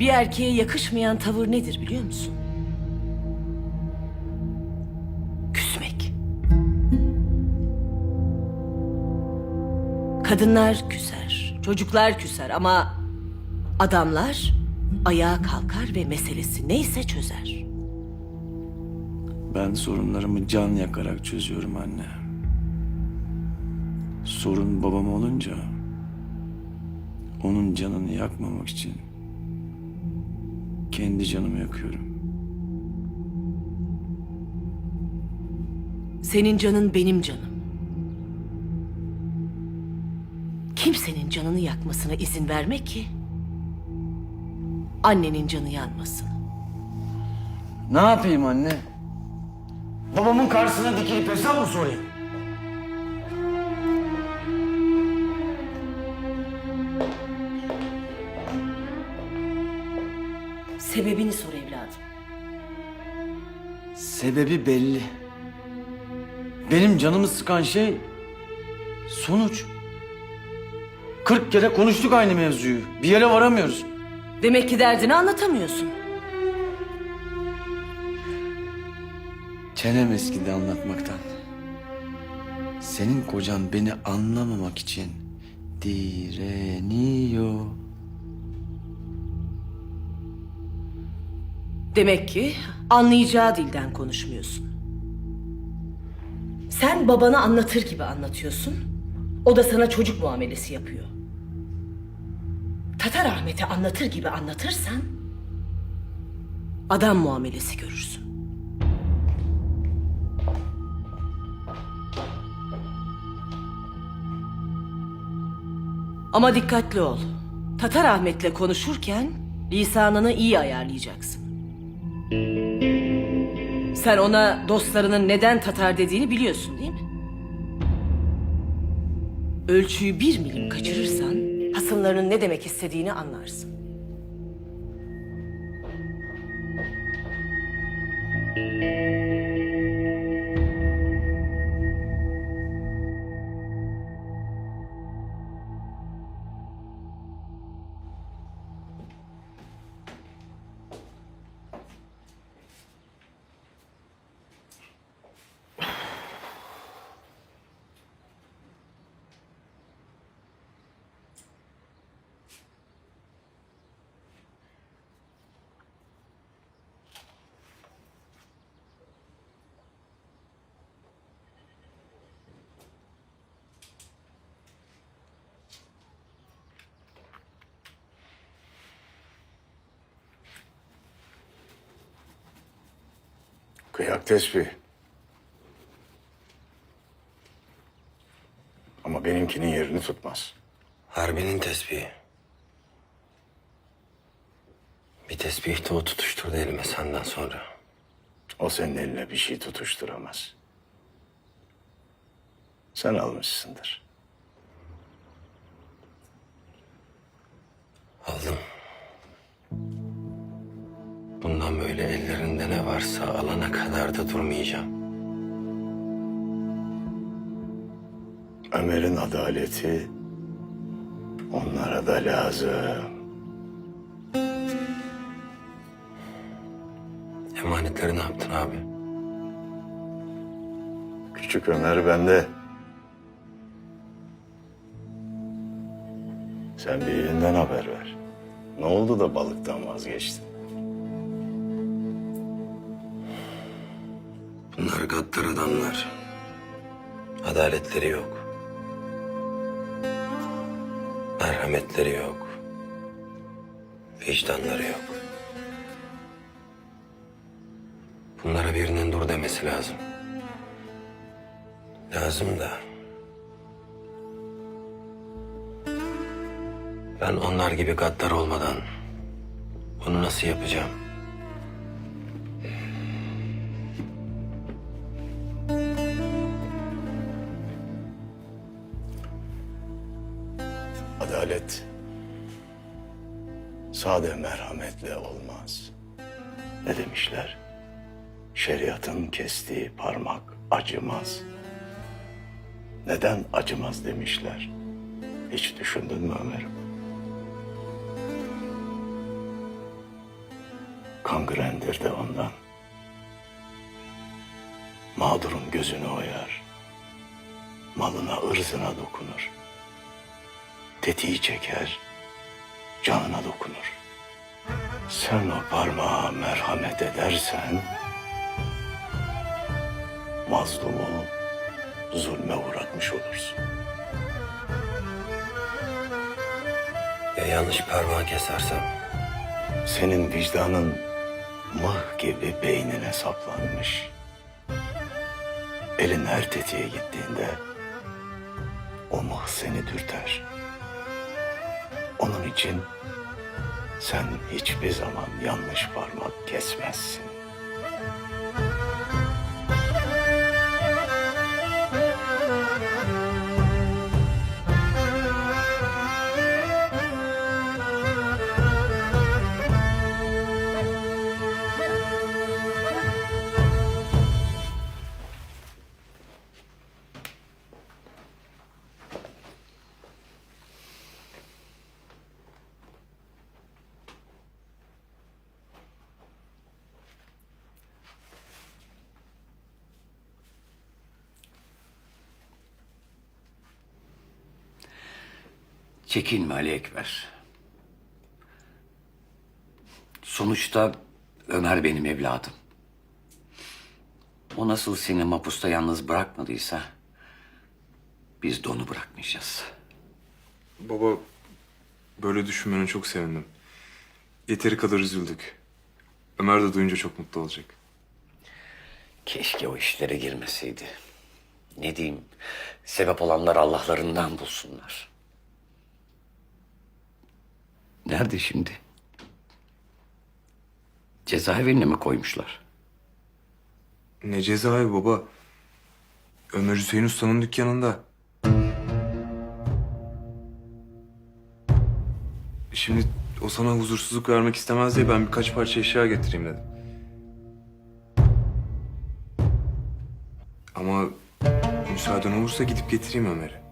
Bir erkeğe yakışmayan tavır nedir biliyor musun? Küsmek. Kadınlar küser, çocuklar küser ama adamlar ayağa kalkar ve meselesi neyse çözer. Ben sorunlarımı can yakarak çözüyorum anne. Sorun babam olunca onun canını yakmamak için kendi canımı yakıyorum. Senin canın benim canım. Kimsenin canını yakmasına izin verme ki annenin canı yanmasın. Ne yapayım anne? Babamın karşısına dikilip hesap mı sorayım? Sebebini sor evladım. Sebebi belli. Benim canımı sıkan şey sonuç. Kırk kere konuştuk aynı mevzuyu. Bir yere varamıyoruz. Demek ki derdini anlatamıyorsun. Çenem eskidi anlatmaktan. Senin kocan beni anlamamak için direniyor. Demek ki anlayacağı dilden konuşmuyorsun. Sen babanı anlatır gibi anlatıyorsun. O da sana çocuk muamelesi yapıyor. Tatar Ahmet'i anlatır gibi anlatırsan adam muamelesi görürsün. Ama dikkatli ol. Tatar Ahmet'le konuşurken lisanını iyi ayarlayacaksın. Sen ona dostlarının neden Tatar dediğini biliyorsun değil mi? Ölçüyü bir milim kaçırırsan hasımlarının ne demek istediğini anlarsın. Kıyak tespih. Ama benimkinin yerini tutmaz. Harbinin tesbihi. Bir tesbih de o tutuşturdu elime senden sonra. O senin eline bir şey tutuşturamaz. Sen almışsındır. Aldım. Bundan böyle ellerinde ne varsa alana kadar da durmayacağım. Ömer'in adaleti onlara da lazım. Emanetleri ne yaptın abi? Küçük Ömer bende. Sen birinden haber ver. Ne oldu da balıktan vazgeçtin? Bunlar gaddar adamlar. Adaletleri yok. Merhametleri yok. Vicdanları yok. Bunlara birinin dur demesi lazım. Lazım da. Ben onlar gibi gaddar olmadan bunu nasıl yapacağım? Sade merhametle olmaz. Ne demişler? Şeriatın kestiği parmak acımaz. Neden acımaz demişler. Hiç düşündün mü Ömer'im? kangrendir de ondan. Mağdurun gözünü oyar. Malına ırzına dokunur. Tetiği çeker, canına dokunur. Sen o parmağa merhamet edersen, mazlumu zulme uğratmış olursun. Ya yanlış parmağı kesersem? Senin vicdanın mıh gibi beynine saplanmış. Elin her tetiğe gittiğinde o mıh seni dürter. Onun için sen hiçbir zaman yanlış parmak kesmezsin. Çekinme Ali Ekber. Sonuçta Ömer benim evladım. O nasıl seni mapusta yalnız bırakmadıysa biz de onu bırakmayacağız. Baba böyle düşünmene çok sevindim. Yeteri kadar üzüldük. Ömer de duyunca çok mutlu olacak. Keşke o işlere girmeseydi. Ne diyeyim, sebep olanlar Allah'larından bulsunlar. Nerede şimdi? Cezaevine mi koymuşlar? Ne cezaevi baba? Ömer Hüseyin Usta'nın dükkanında. Şimdi o sana huzursuzluk vermek istemez diye ben birkaç parça eşya getireyim dedim. Ama müsaaden olursa gidip getireyim Ömer'i.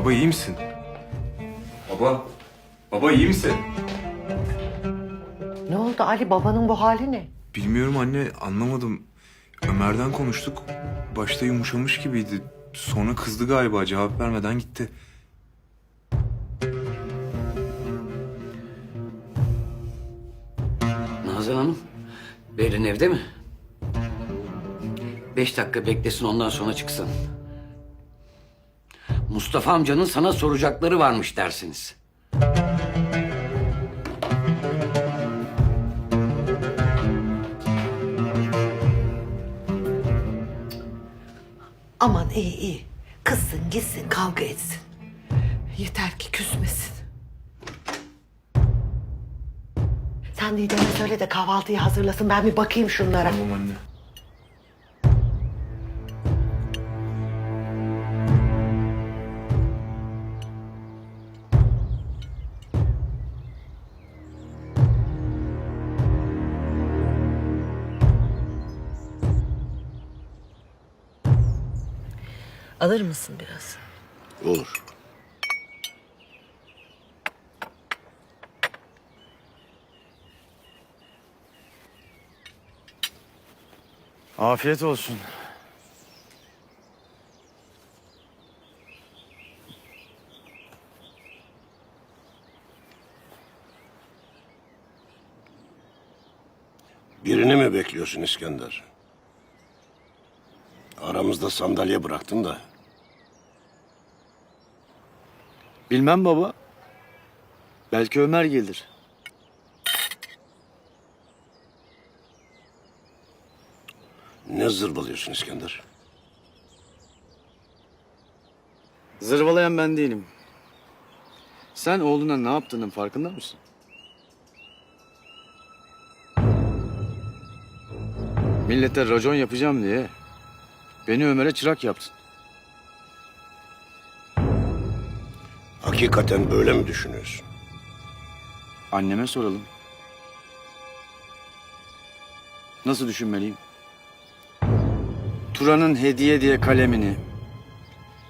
Baba iyi misin? Baba, baba iyi misin? Ne oldu Ali babanın bu hali ne? Bilmiyorum anne anlamadım. Ömer'den konuştuk. Başta yumuşamış gibiydi. Sonra kızdı galiba cevap vermeden gitti. Nazan Hanım, Berin evde mi? Beş dakika beklesin ondan sonra çıksın. Mustafa amcanın sana soracakları varmış dersiniz. Aman iyi iyi. Kızsın gitsin kavga etsin. Yeter ki küsmesin. Sen Didem'e söyle de kahvaltıyı hazırlasın. Ben bir bakayım şunlara. Tamam anne. Alır mısın biraz? Olur. Afiyet olsun. Birini mi bekliyorsun İskender? Aramızda sandalye bıraktın da. Bilmem baba. Belki Ömer gelir. Ne zırvalıyorsun İskender? Zırvalayan ben değilim. Sen oğluna ne yaptığının farkında mısın? Millete racon yapacağım diye beni Ömer'e çırak yaptın. Hakikaten böyle mi düşünüyorsun? Anneme soralım. Nasıl düşünmeliyim? Turan'ın hediye diye kalemini,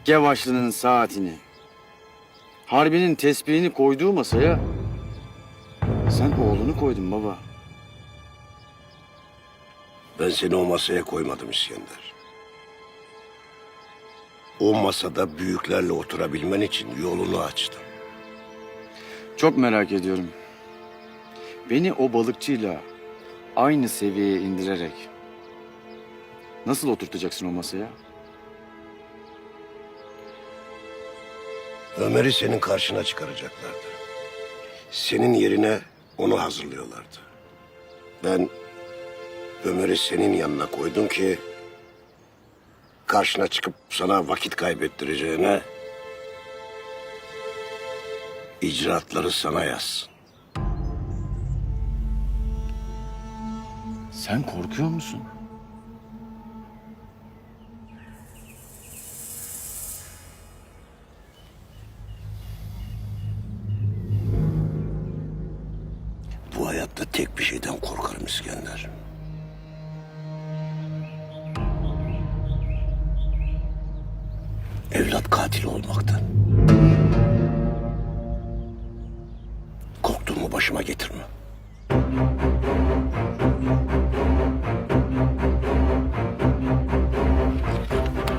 Gevaşlı'nın saatini, Harbi'nin tesbihini koyduğu masaya Sen oğlunu koydun baba. Ben seni o masaya koymadım İskender. O masada büyüklerle oturabilmen için yolunu açtım. Çok merak ediyorum. Beni o balıkçıyla aynı seviyeye indirerek nasıl oturtacaksın o masaya? Ömer'i senin karşına çıkaracaklardı. Senin yerine onu hazırlıyorlardı. Ben Ömer'i senin yanına koydum ki karşına çıkıp sana vakit kaybettireceğine icraatları sana yazsın. Sen korkuyor musun? Bu hayatta tek bir şeyden korkarım İskender. Evlat katili olmaktan. Korktuğumu başıma getirme.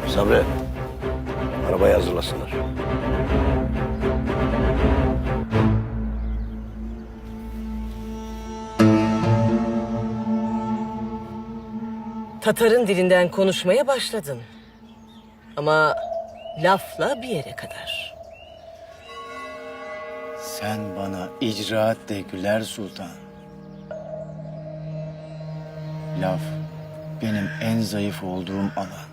Sabri, arabayı hazırlasınlar. Tatar'ın dilinden konuşmaya başladın. Ama lafla bir yere kadar. Sen bana icraat de Güler Sultan. Laf benim en zayıf olduğum alan.